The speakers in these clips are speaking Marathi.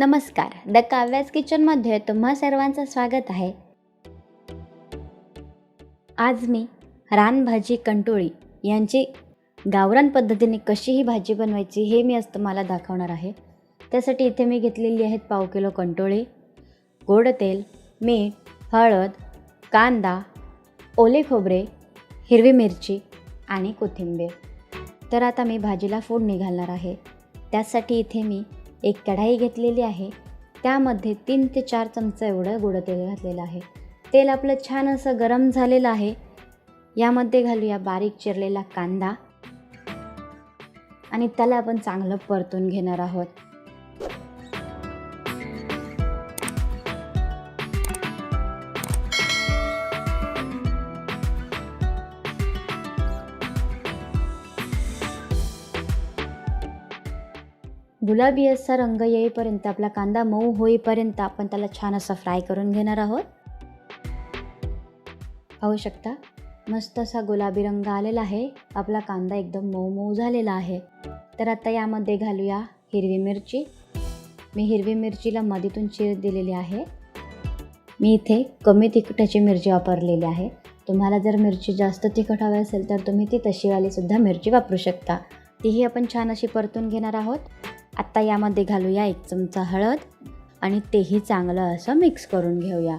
नमस्कार द काव्याज किचनमध्ये तुम्हा सर्वांचं स्वागत आहे. आज मी रानभाजी कंटोळी यांची गावरान पद्धतीने कशी ही भाजी बनवायची हे मी आज तुम्हाला दाखवणार आहे. त्यासाठी इथे मी घेतलेली आहेत पाव किलो कंटोळी गोड तेल मीठ हळद कांदा ओले खोबरे हिरवी मिरची आणि कोथिंबीर. तर आता मी भाजीला फोड निघालणार आहे. त्यासाठी इथे मी एक कढाई घेतलेली आहे. त्यामध्ये तीन ते चार चमचा एवढं गोडं तेल घातलेलं आहे. तेल आपलं छान असं गरम झालेलं आहे. यामध्ये घालूया बारीक चिरलेला कांदा. आणि त्याला आपण चांगलं परतून घेणार आहोत. गुलाबी असा रंग येईपर्यंत आपला कांदा मऊ होईपर्यंत आपण त्याला छान असा फ्राय करून घेणार आहोत. पाहू शकता मस्त असा गुलाबी रंग आलेला आहे. आपला कांदा एकदम मऊ मऊ झालेला आहे. तर आता यामध्ये घालूया हिरवी मिरची. मी हिरवी मिरचीला मधीतून चीर दिलेली आहे. मी इथे कमी तिखटाची मिरची वापरलेली आहे. तुम्हाला जर मिरची जास्त तिखट हवी असेल तर तुम्ही ती तशीवालीसुद्धा मिरची वापरू शकता. तीही आपण छान अशी परतून घेणार आहोत. आत्ता यामध्ये घालूया एक चमचा हळद आणि तेही चांगलं असं मिक्स करून घेऊया.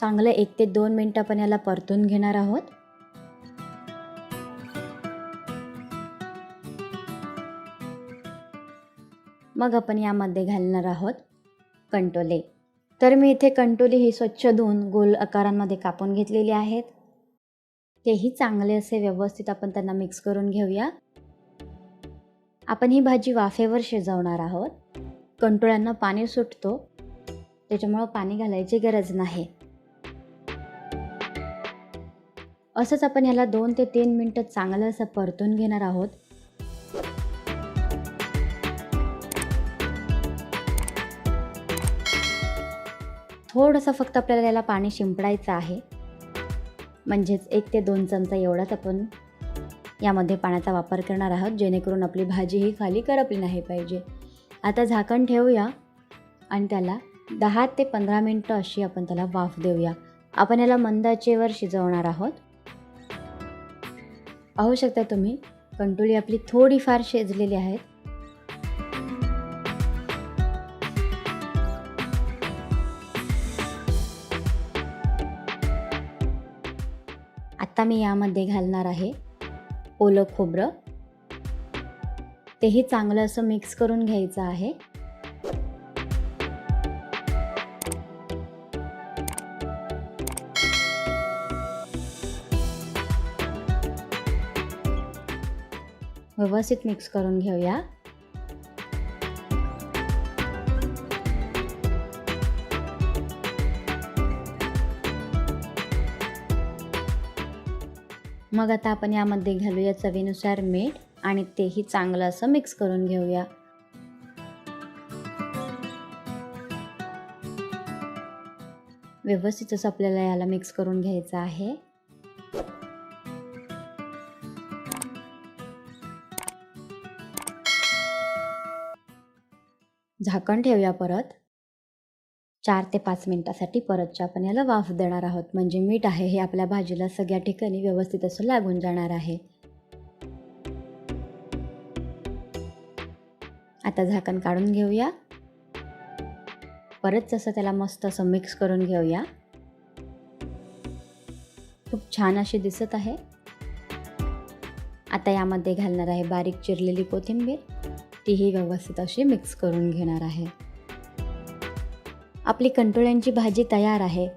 चांगलं एक ते दोन मिनटं आपण याला परतून घेणार आहोत. मग आपण यामध्ये घालणार आहोत कंटोले. तर मी इथे कंटोली ही स्वच्छ धुवून गोल आकारांमध्ये कापून घेतलेली आहेत. तेही चांगले असे व्यवस्थित आपण त्यांना मिक्स करून घेऊया. आपण ही भाजी वाफेवर शिजवणार आहोत. कंटोळ्यांना पाणी सुटतो. त्याच्यामुळं पाणी घालायची गरज नाही. असंच आपण ह्याला दोन ते तीन मिनटं चांगलं असं परतून घेणार आहोत. थोडंसं फक्त आपल्याला याला पाणी शिंपडायचं आहे. म्हणजेच एक ते दोन चमचा एवढाच आपण यामध्ये पाण्याचा वापर करणार आहोत जेणेकरून आपली भाजी ही खाली करपली नाही पाहिजे. आता झाकण ठेवूया आणि त्याला दहा ते पंधरा मिनटं अशी आपण त्याला वाफ देऊया. आपण याला मंदाचेवर शिजवणार आहोत. पाहू शकता तुम्ही कंटोली आपली थोडीफार शिजलेली आहेत आत्ता मी यामध्ये घालणार आहे ओलं खोबरं. तेही चांगलं असं मिक्स करून घ्यायचं आहे. व्यवस्थित मिक्स करून घेऊया. मग आता आपण यामध्ये घालूया चवीनुसार मीठ आणि तेही चांगलं असं मिक्स करून घेऊया. व्यवस्थित असं आपल्याला याला मिक्स करून घ्यायचं आहे. झाकण ठेवूया परत. चार ते पाच मिनटासाठी परतच्या आपण याला वाफ देणार आहोत. म्हणजे मीठ आहे हे आपल्या भाजीला सगळ्या ठिकाणी व्यवस्थित असं लागून जाणार आहे. आता झाकण काढून घेऊया. परत जसं त्याला मस्त असं मिक्स करून घेऊया. खूप छान अशी दिसत आहे. आता यामध्ये घालणार आहे बारीक चिरलेली कोथिंबीर. तीही व्यवस्थित अशी मिक्स करून घेणार आहे. आपली कंटोळ्यांची भाजी तयार आहे.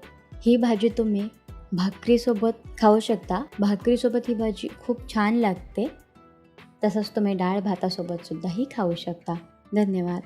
ही भाजी तुम्ही भाकरीसोबत खाऊ शकता. भाकरीसोबत ही भाजी खूप छान लागते. तसंच तुम्ही डाळ भातासोबतसुद्धाही खाऊ शकता. धन्यवाद.